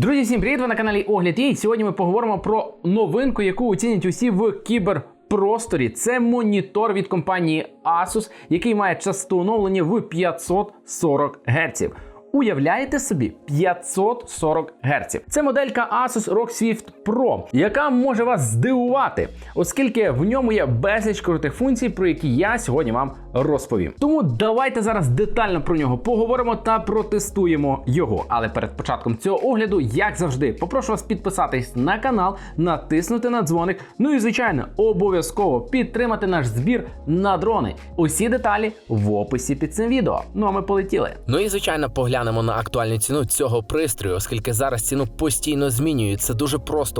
Друзі, всім привіт! Ви на каналі Огляд і сьогодні ми поговоримо про новинку, яку оцінять усі в кіберпросторі. Це монітор від компанії Asus, який має частоту оновлення в 540 Гц. Уявляєте собі 540 Гц. Це моделька Asus ROG Swift Pro, яка може вас здивувати, оскільки в ньому є безліч крутих функцій, про які я сьогодні вам розповім. Тому давайте зараз детально про нього поговоримо та протестуємо його. Але перед початком цього огляду, як завжди, попрошу вас підписатись на канал, натиснути на дзвоник. Ну і звичайно, обов'язково підтримати наш збір на дрони. Усі деталі в описі під цим відео. Ну а ми полетіли. Ну і звичайно поглянемо на актуальну ціну цього пристрою, оскільки зараз ціну постійно змінюють. Це дуже просто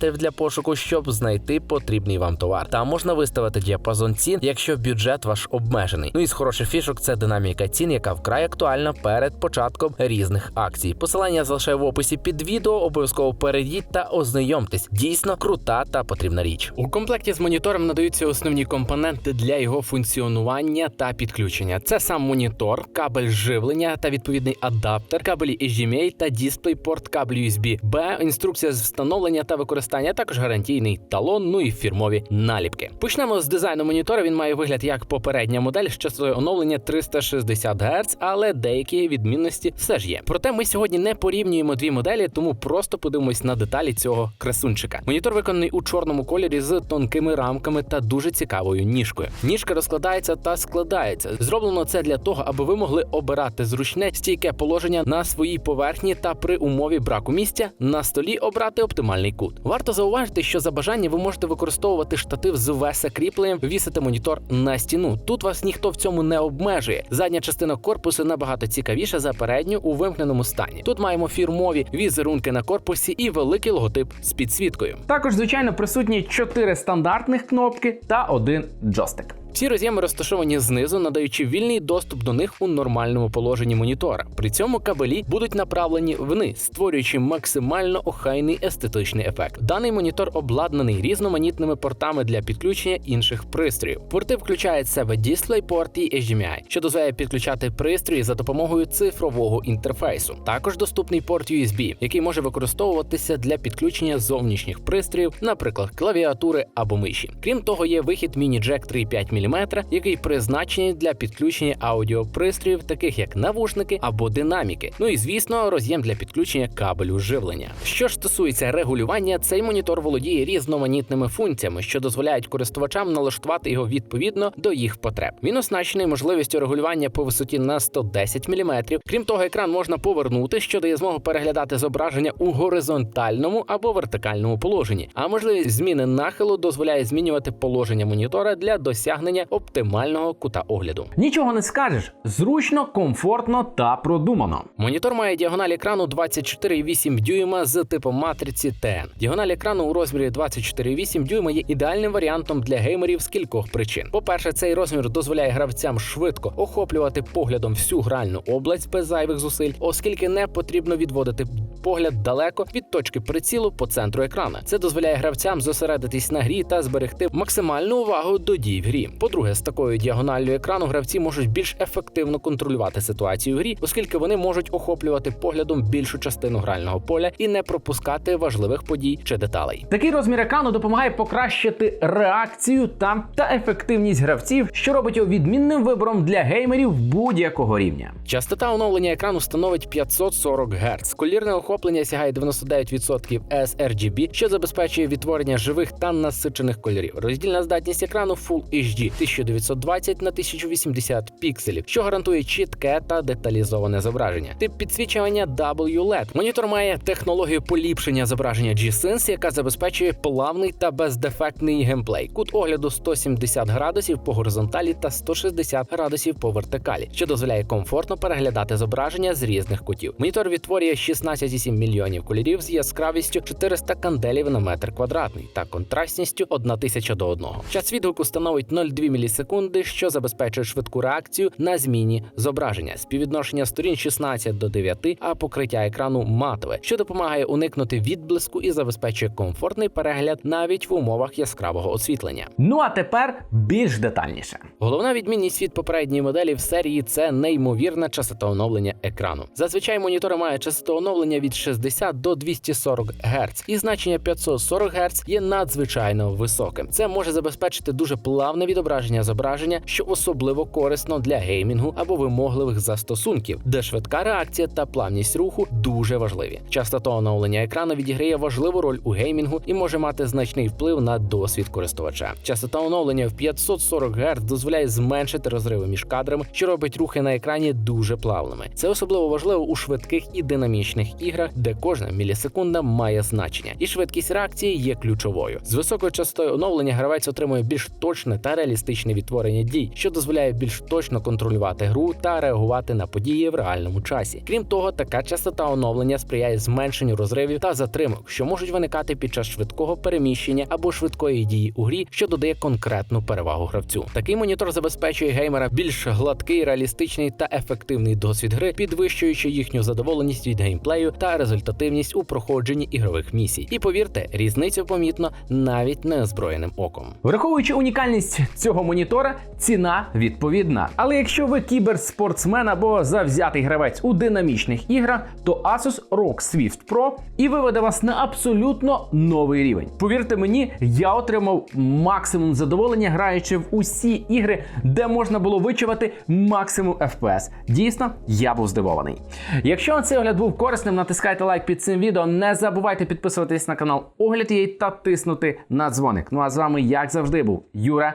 для пошуку, щоб знайти потрібний вам товар. Там можна виставити діапазон цін, якщо бюджет ваш обмежений. Ну і з хороших фішок це динаміка цін, яка вкрай актуальна перед початком різних акцій. Посилання залишаю в описі під відео. Обов'язково перейдіть та ознайомтесь. Дійсно крута та потрібна річ. У комплекті з монітором надаються основні компоненти для його функціонування та підключення. Це сам монітор, кабель живлення та відповідний адаптер, кабелі HDMI та DisplayPort, кабель USB-B, інструкція з встановлення та використання, а також гарантійний талон, ну і фірмові наліпки. Почнемо з дизайну монітора. Він має вигляд як попередня модель з частотою оновлення 360 Гц, але деякі відмінності все ж є. Проте ми сьогодні не порівнюємо дві моделі, тому просто подивимось на деталі цього красунчика. Монітор виконаний у чорному кольорі з тонкими рамками та дуже цікавою ніжкою. Ніжка розкладається та складається. Зроблено це для того, аби ви могли обирати зручне стійке положення на своїй поверхні та при умові браку місця на столі обрати оптимальний кут. Варто зауважити, що за бажання ви можете використовувати штатив з веса кріпленням, вісити монітор на стіну. Тут вас ніхто в цьому не обмежує. Задня частина корпусу набагато цікавіша за передню у вимкненому стані. Тут маємо фірмові візерунки на корпусі і великий логотип з підсвіткою. Також, звичайно, присутні чотири стандартних кнопки та один джойстик. Всі роз'єми розташовані знизу, надаючи вільний доступ до них у нормальному положенні монітора. При цьому кабелі будуть направлені вниз, створюючи максимально охайний естетичний ефект. Даний монітор обладнаний різноманітними портами для підключення інших пристроїв. Порти включають в себе DisplayPort і HDMI, що дозволяє підключати пристрої за допомогою цифрового інтерфейсу. Також доступний порт USB, який може використовуватися для підключення зовнішніх пристроїв, наприклад, клавіатури або миші. Крім того, є вихід міні-джек 3,5 мм, який призначений для підключення аудіопристроїв, таких як навушники або динаміки. Ну і звісно, роз'єм для підключення кабелю живлення. Що ж стосується регулювання, цей монітор володіє різноманітними функціями, що дозволяють користувачам налаштувати його відповідно до їх потреб. Він оснащений можливістю регулювання по висоті на 110 мм. Крім того, екран можна повернути, що дає змогу переглядати зображення у горизонтальному або вертикальному положенні. А можливість зміни нахилу дозволяє змінювати положення монітора для досягнення оптимального кута огляду. Нічого не скажеш, зручно, комфортно та продумано. Монітор має діагональ екрану 24,8 дюйма з типом матриці TN. Діагональ екрану у розмірі 24,8 дюйма є ідеальним варіантом для геймерів з кількох причин. По-перше, цей розмір дозволяє гравцям швидко охоплювати поглядом всю гральну область без зайвих зусиль, оскільки не потрібно відводити погляд далеко від точки прицілу по центру екрана. Це дозволяє гравцям зосередитись на грі та зберегти максимальну увагу до дій в грі. По-друге, з такою діагоналлю екрану гравці можуть більш ефективно контролювати ситуацію в грі, оскільки вони можуть охоплювати поглядом більшу частину грального поля і не пропускати важливих подій чи деталей. Такий розмір екрану допомагає покращити реакцію та, та ефективність гравців, що робить його відмінним вибором для геймерів будь-якого рівня. Частота оновлення екрану становить 540 Гц. Колірне охоплення сягає 99% sRGB, що забезпечує відтворення живих та насичених кольорів. Роздільна здатність екрану Full HD 1920 на 1080 пікселів, що гарантує чітке та деталізоване зображення. Тип підсвічування WLED. Монітор має технологію поліпшення зображення G-Sense, яка забезпечує плавний та бездефектний геймплей. Кут огляду 170 градусів по горизонталі та 160 градусів по вертикалі, що дозволяє комфортно переглядати зображення з різних кутів. Монітор відтворює 16,7 мільйонів кольорів з яскравістю 400 канделів на метр квадратний та контрастністю 1000 до 1. Час відгуку становить 0,2 мілісекунди, що забезпечує швидку реакцію на зміні зображення. Співвідношення сторін 16 до 9, а покриття екрану матове, що допомагає уникнути відблиску і забезпечує комфортний перегляд навіть в умовах яскравого освітлення. Ну а тепер більш детальніше. Головна відмінність від попередньої моделі в серії це неймовірна частота оновлення екрану. Зазвичай монітори мають частоту оновлення від 60 до 240 Гц, і значення 540 Гц є надзвичайно високим. Це може забезпечити дуже плавне відображення зображення, що особливо корисно для геймінгу або вимогливих застосунків, де швидка реакція та плавність руху дуже важливі. Частота оновлення екрану відіграє важливу роль у геймінгу і може мати значний вплив на досвід користувача. Частота оновлення в 540 Гц дозволяє зменшити розриви між кадрами, що робить рухи на екрані дуже плавними. Це особливо важливо у швидких і динамічних іграх, де кожна мілісекунда має значення, і швидкість реакції є ключовою. З високою частотою оновлення гравець отримує більш точне та реалістичне відтворення дій, що дозволяє більш точно контролювати гру та реагувати на події в реальному часі. Крім того, така частота оновлення сприяє зменшенню розривів та затримок, що можуть виникати під час швидкого переміщення або швидкої дії у грі, що додає конкретну перевагу гравцю. Такий монітор забезпечує геймера більш гладкий, реалістичний та ефективний досвід гри, підвищуючи їхню задоволеність від геймплею та результативність у проходженні ігрових місій. І повірте, різницю помітно навіть неозброєним оком. Враховуючи унікальність цього монітора, ціна відповідна. Але якщо ви кіберспортсмен або завзятий гравець у динамічних іграх, то Asus ROG Swift Pro і виведе вас на абсолютно новий рівень. Повірте мені, я отримав максимум задоволення, граючи в усі ігри, де можна було вичувати максимум FPS. Дійсно, я був здивований. Якщо цей огляд був корисним, натискайте лайк під цим відео. Не забувайте підписуватись на канал Огляд її та тиснути на дзвоник. Ну а з вами, як завжди, був Юра.